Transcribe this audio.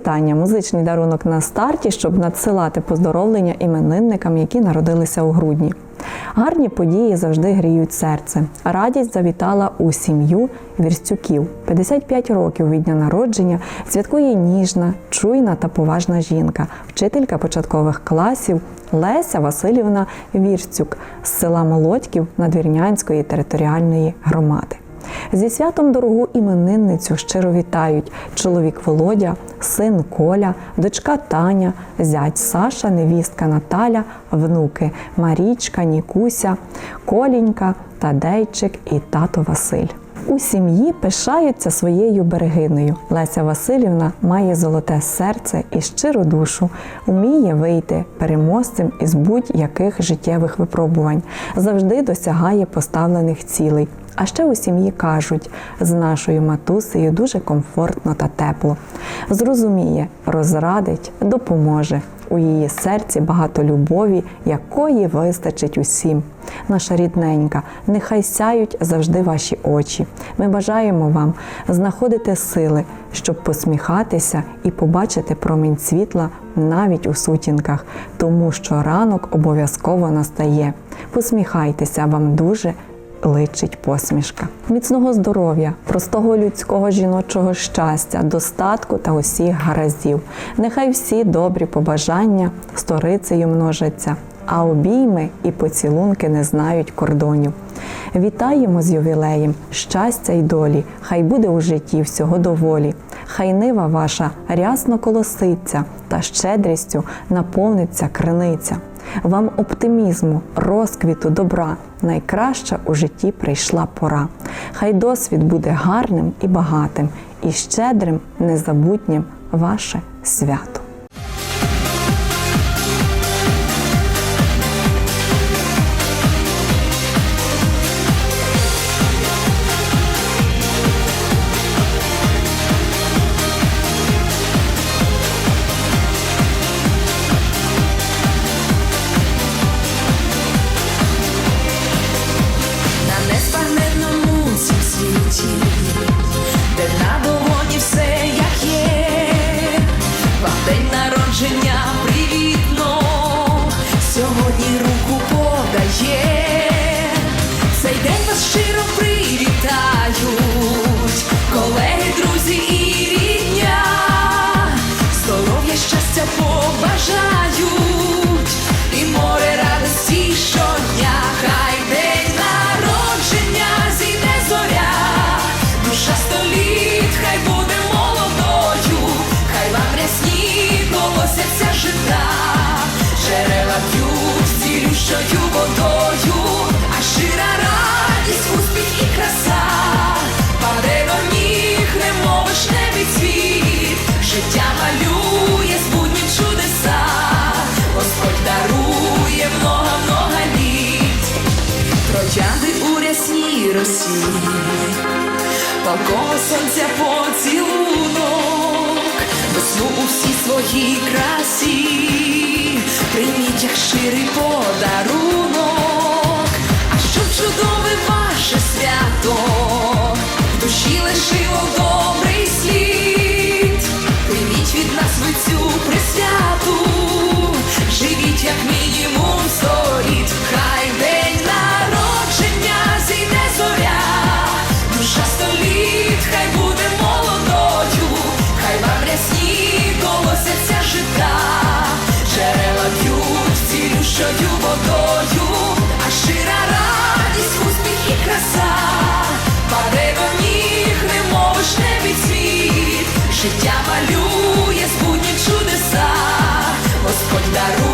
вітання, музичний дарунок на старті, щоб надсилати поздоровлення іменинникам, які народилися у грудні. Гарні події завжди гріють серце. Радість завітала у сім'ю вірстюків. 55 років від дня народження святкує ніжна, чуйна та поважна жінка, вчителька початкових класів Леся Васильівна Вірстюк з села Молодьків Надвірнянської територіальної громади. Зі святом дорогу іменинницю щиро вітають чоловік Володя, син Коля, дочка Таня, зять Саша, невістка Наталя, внуки Марічка, Нікуся, Колінька, Тадейчик і тато Василь. У сім'ї пишаються своєю берегиною. Леся Васильівна має золоте серце і щиру душу, вміє вийти переможцем із будь-яких життєвих випробувань, завжди досягає поставлених цілей. А ще у сім'ї кажуть, з нашою матусею дуже комфортно та тепло. Зрозуміє, розрадить, допоможе. У її серці багато любові, якої вистачить усім. Наша рідненька, нехай сяють завжди ваші очі. Ми бажаємо вам знаходити сили, щоб посміхатися і побачити промінь світла навіть у сутінках, тому що ранок обов'язково настає. Посміхайтеся вам дуже личить посмішка. Міцного здоров'я, простого людського жіночого щастя, достатку та усіх гараздів. Нехай всі добрі побажання сторицею множаться, а обійми і поцілунки не знають кордонів. Вітаємо з ювілеєм, щастя й долі, хай буде у житті всього доволі. Хай нива ваша рясно колоситься та щедрістю наповниться криниця. Вам оптимізму, розквіту, добра, найкраща у житті прийшла пора. Хай досвід буде гарним і багатим, і щедрим, незабутнім ваше свято. Побажають, і море радості щодня, хай день народження зійде зоря, душа століт, хай буде молодою, хай вам рясні колосяться жита, джерела п'ють цілющою у росі, палкого сонця поцілунок, весну у всій своїй красі, прийміть як щирий подарунок, а щоб чудове ваше свято, в душі лишило цілющою водою, а щира радість, успіх і краса, паде до ніг, немов вишневий світ, життя малює збудні чудеса, Господь дарує.